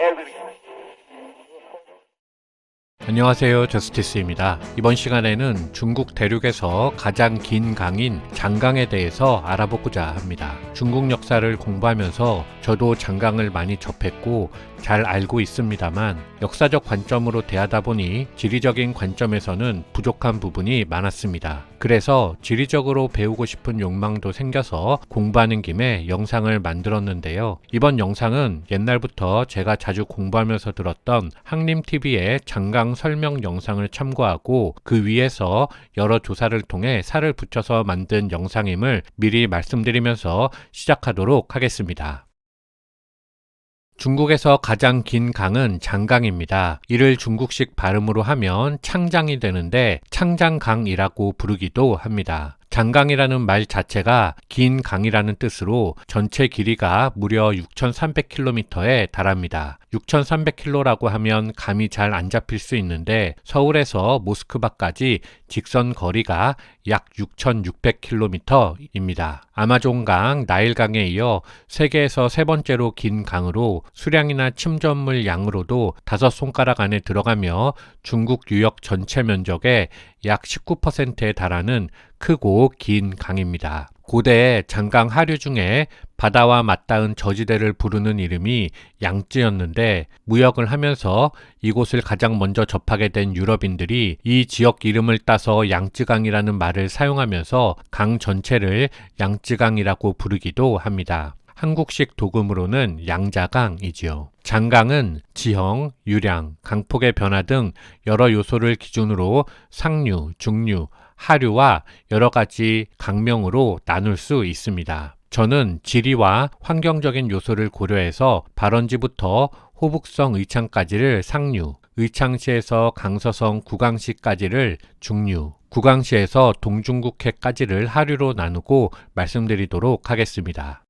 everything. 안녕하세요. 저스티스입니다. 이번 시간에는 중국 대륙에서 가장 긴 강인 장강에 대해서 알아보고자 합니다. 중국 역사를 공부하면서 저도 장강을 많이 접했고 잘 알고 있습니다만 역사적 관점으로 대하다 보니 지리적인 관점에서는 부족한 부분이 많았습니다. 그래서 지리적으로 배우고 싶은 욕망도 생겨서 공부하는 김에 영상을 만들었는데요. 이번 영상은 옛날부터 제가 자주 공부하면서 들었던 항림TV의 장강 설명 영상을 참고하고 그 위에서 여러 조사를 통해 살을 붙여서 만든 영상임을 미리 말씀드리면서 시작하도록 하겠습니다. 중국에서 가장 긴 강은 장강입니다. 이를 중국식 발음으로 하면 창장이 되는데 창장강이라고 부르기도 합니다. 장강이라는 말 자체가 긴 강이라는 뜻으로 전체 길이가 무려 6,300km에 달합니다. 6,300km라고 하면 감이 잘 안 잡힐 수 있는데 서울에서 모스크바까지 직선 거리가 약 6,600km입니다. 아마존강, 나일강에 이어 세계에서 세 번째로 긴 강으로 수량이나 침전물 양으로도 다섯 손가락 안에 들어가며 중국 유역 전체 면적의 약 19%에 달하는 크고 긴 강입니다. 고대 장강 하류 중에 바다와 맞닿은 저지대를 부르는 이름이 양쯔였는데 무역을 하면서 이곳을 가장 먼저 접하게 된 유럽인들이 이 지역 이름을 따서 양쯔강이라는 말을 사용하면서 강 전체를 양쯔강이라고 부르기도 합니다. 한국식 도금으로는 양자강이지요. 장강은 지형, 유량, 강폭의 변화 등 여러 요소를 기준으로 상류, 중류, 하류와 여러 가지 강명으로 나눌 수 있습니다. 저는 지리와 환경적인 요소를 고려해서 발원지부터 호북성 의창까지를 상류, 의창시에서 강서성 구강시까지를 중류, 구강시에서 동중국해까지를 하류로 나누고 말씀드리도록 하겠습니다.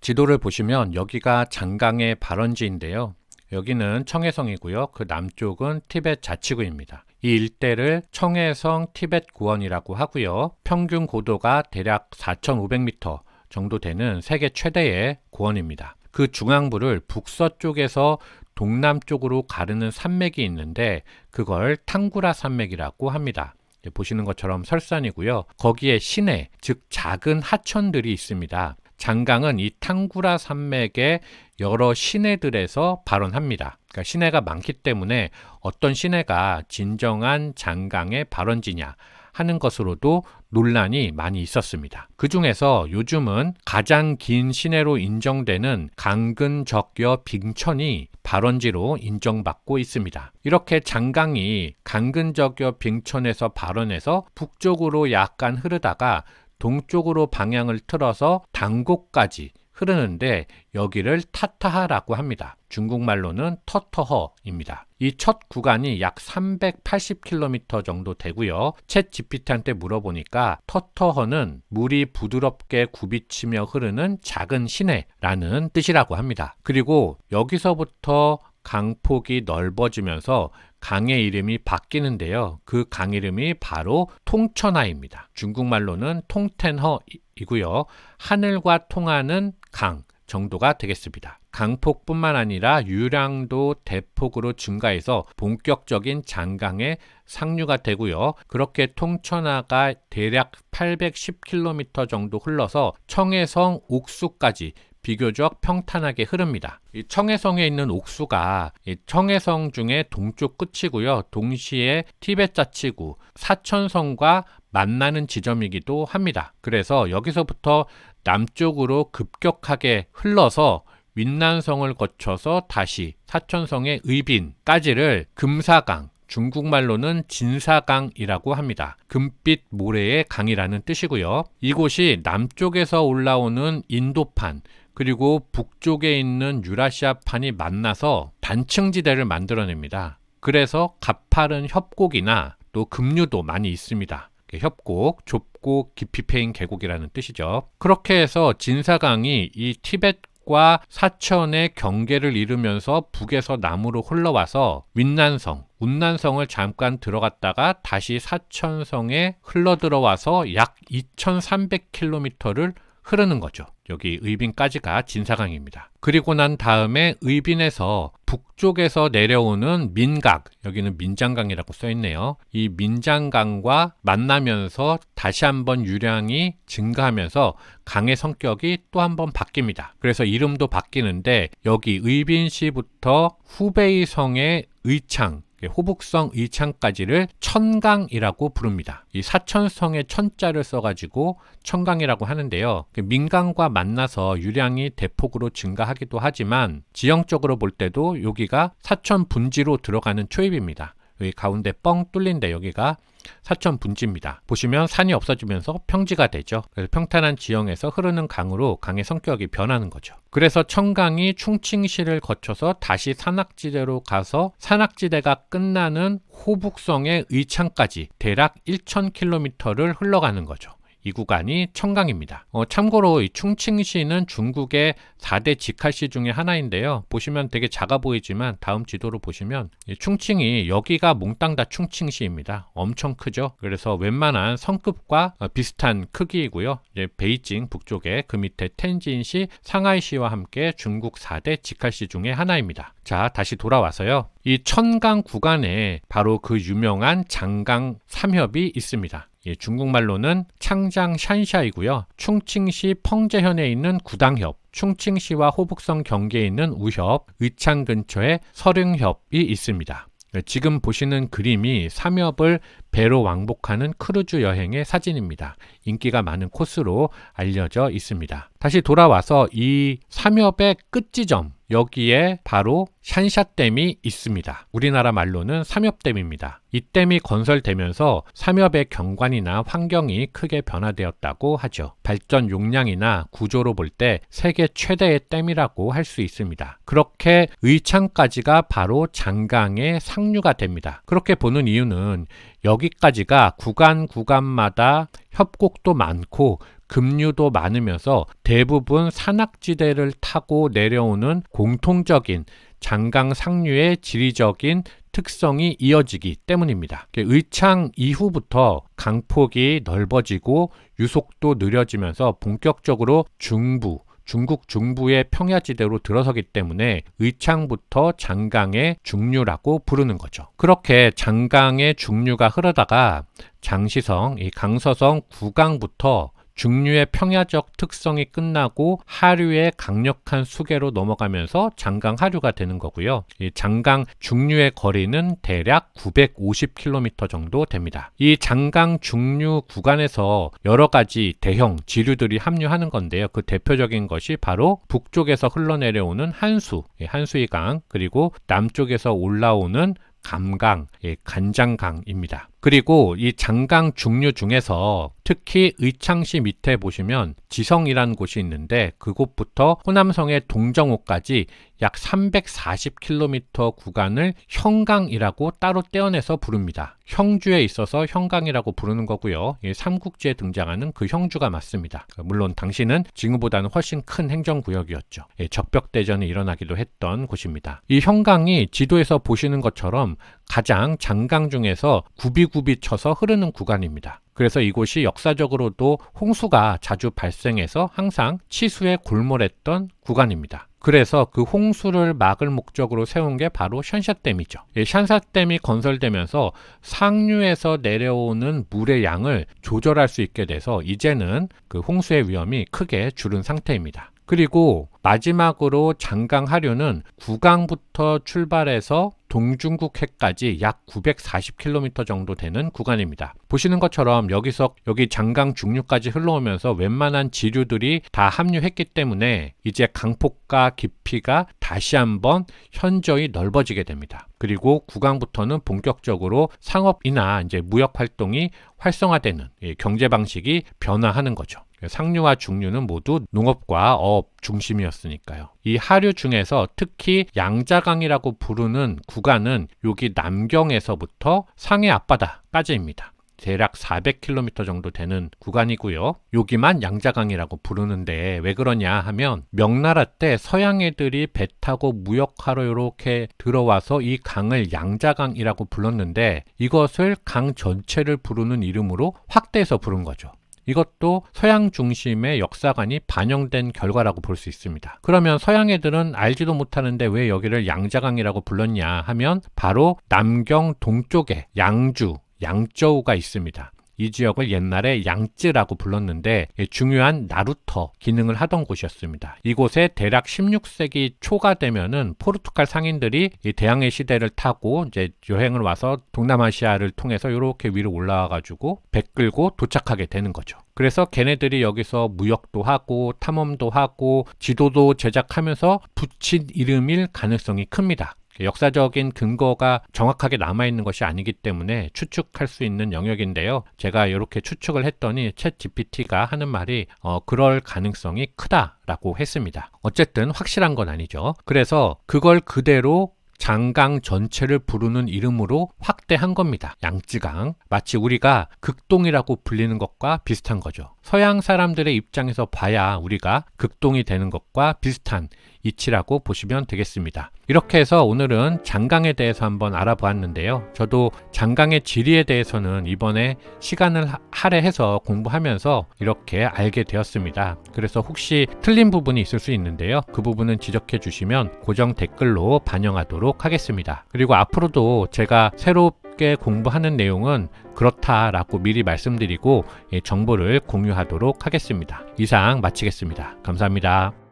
지도를 보시면 여기가 장강의 발원지인데요. 여기는 청해성이고요. 그 남쪽은 티벳 자치구입니다. 이 일대를 청해성 티벳 구원이라고 하고요. 평균 고도가 대략 4,500m 정도 되는 세계 최대의 구원입니다. 그 중앙부를 북서쪽에서 동남쪽으로 가르는 산맥이 있는데 그걸 탕구라 산맥이라고 합니다. 보시는 것처럼 설산이고요. 거기에 시내, 즉 작은 하천들이 있습니다. 장강은 이 탕구라 산맥의 여러 시내들에서 발원합니다. 그러니까 시내가 많기 때문에 어떤 시내가 진정한 장강의 발원지냐 하는 것으로도 논란이 많이 있었습니다. 그 중에서 요즘은 가장 긴 시내로 인정되는 강근 적여 빙천이 발원지로 인정받고 있습니다. 이렇게 장강이 강근 적여 빙천에서 발원해서 북쪽으로 약간 흐르다가 동쪽으로 방향을 틀어서 당곡까지 흐르는데 여기를 타타하라고 합니다. 중국말로는 터터허입니다. 이 첫 구간이 약 380km 정도 되고요. 챗 GPT한테 물어보니까 터터허는 물이 부드럽게 굽이치며 흐르는 작은 시내라는 뜻이라고 합니다. 그리고 여기서부터 강폭이 넓어지면서 강의 이름이 바뀌는데요. 그 강 이름이 바로 통천하입니다. 중국말로는 통텐허이고요. 하늘과 통하는 강 정도가 되겠습니다. 강폭뿐만 아니라 유량도 대폭으로 증가해서 본격적인 장강의 상류가 되고요. 그렇게 통천하가 대략 810km 정도 흘러서 청해성 옥수까지 비교적 평탄하게 흐릅니다. 이 청해성에 있는 옥수가 청해성 중에 동쪽 끝이고요. 동시에 티벳 자치구 사천성과 만나는 지점이기도 합니다. 그래서 여기서부터 남쪽으로 급격하게 흘러서 윈난성을 거쳐서 다시 사천성의 의빈까지를 금사강, 중국말로는 진사강이라고 합니다. 금빛 모래의 강이라는 뜻이고요. 이곳이 남쪽에서 올라오는 인도판, 그리고 북쪽에 있는 유라시아판이 만나서 단층지대를 만들어냅니다. 그래서 가파른 협곡이나 또 급류도 많이 있습니다. 협곡, 좁고 깊이 패인 계곡이라는 뜻이죠. 그렇게 해서 진사강이 이 티벳과 사천의 경계를 이루면서 북에서 남으로 흘러와서 윈난성, 운난성을 잠깐 들어갔다가 다시 사천성에 흘러 들어와서 약 2300km를 흐르는 거죠. 여기 의빈까지가 진사강입니다. 그리고 난 다음에 의빈에서 북쪽에서 내려오는 민각, 여기는 민장강이라고 써 있네요. 이 민장강과 만나면서 다시 한번 유량이 증가하면서 강의 성격이 또 한번 바뀝니다. 그래서 이름도 바뀌는데 여기 의빈시부터 후베이성의 의창, 호북성 의창까지를 천강이라고 부릅니다. 이 사천성의 천자를 써가지고 천강이라고 하는데요. 그 민강과 만나서 유량이 대폭으로 증가하기도 하지만 지형적으로 볼 때도 여기가 사천 분지로 들어가는 초입입니다. 여기 가운데 뻥 뚫린데 여기가 사천 분지입니다. 보시면 산이 없어지면서 평지가 되죠. 그래서 평탄한 지형에서 흐르는 강으로 강의 성격이 변하는 거죠. 그래서 청강이 충칭시를 거쳐서 다시 산악지대로 가서 산악지대가 끝나는 호북성의 의창까지 대략 1,000km를 흘러가는 거죠. 이 구간이 청강입니다. 어, 참고로 이 충칭시는 중국의 4대 직할시 중에 하나인데요. 보시면 되게 작아 보이지만 다음 지도로 보시면 충칭이 여기가 몽땅 다 충칭시입니다. 엄청 크죠. 그래서 웬만한 성급과 어, 비슷한 크기이고요. 이제 베이징 북쪽에 그 밑에 텐진시, 상하이시와 함께 중국 4대 직할시 중에 하나입니다. 자, 다시 돌아와서요. 이 천강 구간에 바로 그 유명한 장강 삼협이 있습니다. 예, 중국말로는 창장 샨샤이고요. 충칭시 펑제현에 있는 구당협, 충칭시와 호북성 경계에 있는 우협, 의창 근처에 서릉협이 있습니다. 예, 지금 보시는 그림이 삼협을 배로 왕복하는 크루즈 여행의 사진입니다. 인기가 많은 코스로 알려져 있습니다. 다시 돌아와서 이 삼협의 끝지점, 여기에 바로 샨샤댐이 있습니다. 우리나라 말로는 삼협댐입니다. 이 댐이 건설되면서 삼협의 경관이나 환경이 크게 변화되었다고 하죠. 발전 용량이나 구조로 볼 때 세계 최대의 댐이라고 할 수 있습니다. 그렇게 의창까지가 바로 장강의 상류가 됩니다. 그렇게 보는 이유는 여기까지가 구간 구간마다 협곡도 많고 급류도 많으면서 대부분 산악지대를 타고 내려오는 공통적인 장강 상류의 지리적인 특성이 이어지기 때문입니다. 의창 이후부터 강폭이 넓어지고 유속도 느려지면서 본격적으로 중부, 중국 중부의 평야지대로 들어서기 때문에 의창부터 장강의 중류라고 부르는 거죠. 그렇게 장강의 중류가 흐르다가 장시성, 이 강서성 구강부터 중류의 평야적 특성이 끝나고 하류의 강력한 수계로 넘어가면서 장강 하류가 되는 거고요. 이 장강 중류의 거리는 대략 950km 정도 됩니다. 이 장강 중류 구간에서 여러 가지 대형 지류들이 합류하는 건데요. 그 대표적인 것이 바로 북쪽에서 흘러내려오는 한수, 한수이강, 그리고 남쪽에서 올라오는 감강, 예, 간장강입니다. 그리고 이 장강 중류 중에서 특히 의창시 밑에 보시면 지성이라는 곳이 있는데 그곳부터 호남성의 동정호까지 약 340km 구간을 형강이라고 따로 떼어내서 부릅니다. 형주에 있어서 형강이라고 부르는 거고요. 삼국지에 등장하는 그 형주가 맞습니다. 물론 당시는 지금보다는 훨씬 큰 행정구역이었죠. 예, 적벽대전이 일어나기도 했던 곳입니다. 이 형강이 지도에서 보시는 것처럼 가장 장강 중에서 굽이굽이 쳐서 흐르는 구간입니다. 그래서 이곳이 역사적으로도 홍수가 자주 발생해서 항상 치수에 골몰했던 구간입니다. 그래서 그 홍수를 막을 목적으로 세운 게 바로 샨샤댐이죠. 샨샤댐이 건설되면서 상류에서 내려오는 물의 양을 조절할 수 있게 돼서 이제는 그 홍수의 위험이 크게 줄은 상태입니다. 그리고 마지막으로 장강 하류는 구강부터 출발해서 동중국해까지 약 940km 정도 되는 구간입니다. 보시는 것처럼 여기서 여기 장강 중류까지 흘러오면서 웬만한 지류들이 다 합류했기 때문에 이제 강폭과 깊이가 다시 한번 현저히 넓어지게 됩니다. 그리고 구강부터는 본격적으로 상업이나 이제 무역 활동이 활성화되는 경제 방식이 변화하는 거죠. 상류와 중류는 모두 농업과 어업 중심이었으니까요. 이 하류 중에서 특히 양자강이라고 부르는 구간은 여기 남경에서부터 상해 앞바다까지입니다. 대략 400km 정도 되는 구간이고요. 여기만 양자강이라고 부르는데 왜 그러냐 하면 명나라 때 서양 애들이 배 타고 무역하러 이렇게 들어와서 이 강을 양자강이라고 불렀는데 이것을 강 전체를 부르는 이름으로 확대해서 부른 거죠. 이것도 서양 중심의 역사관이 반영된 결과라고 볼 수 있습니다. 그러면 서양 애들은 알지도 못하는데 왜 여기를 양자강이라고 불렀냐 하면 바로 남경 동쪽에 양주, 양저우가 있습니다. 이 지역을 옛날에 양쯔라고 불렀는데 예, 중요한 나루터 기능을 하던 곳이었습니다. 이곳에 대략 16세기 초가 되면은 포르투갈 상인들이 이 대항해 시대를 타고 이제 여행을 와서 동남아시아를 통해서 이렇게 위로 올라와 가지고 배 끌고 도착하게 되는 거죠. 그래서 걔네들이 여기서 무역도 하고 탐험도 하고 지도도 제작하면서 붙인 이름일 가능성이 큽니다. 역사적인 근거가 정확하게 남아있는 것이 아니기 때문에 추측할 수 있는 영역인데요. 제가 이렇게 추측을 했더니 챗 GPT가 하는 말이 어, 그럴 가능성이 크다라고 했습니다. 어쨌든 확실한 건 아니죠. 그래서 그걸 그대로 장강 전체를 부르는 이름으로 확대한 겁니다. 양쯔강. 마치 우리가 극동이라고 불리는 것과 비슷한 거죠. 서양 사람들의 입장에서 봐야 우리가 극동이 되는 것과 비슷한 이치라고 보시면 되겠습니다. 이렇게 해서 오늘은 장강에 대해서 한번 알아보았는데요. 저도 장강의 지리에 대해서는 이번에 시간을 하- 할애해서 공부하면서 이렇게 알게 되었습니다. 그래서 혹시 틀린 부분이 있을 수 있는데요. 그 부분은 지적해 주시면 고정 댓글로 반영하도록 하겠습니다. 그리고 앞으로도 제가 새롭게 공부하는 내용은 그렇다라고 미리 말씀드리고 예, 정보를 공유하도록 하겠습니다. 이상 마치겠습니다. 감사합니다.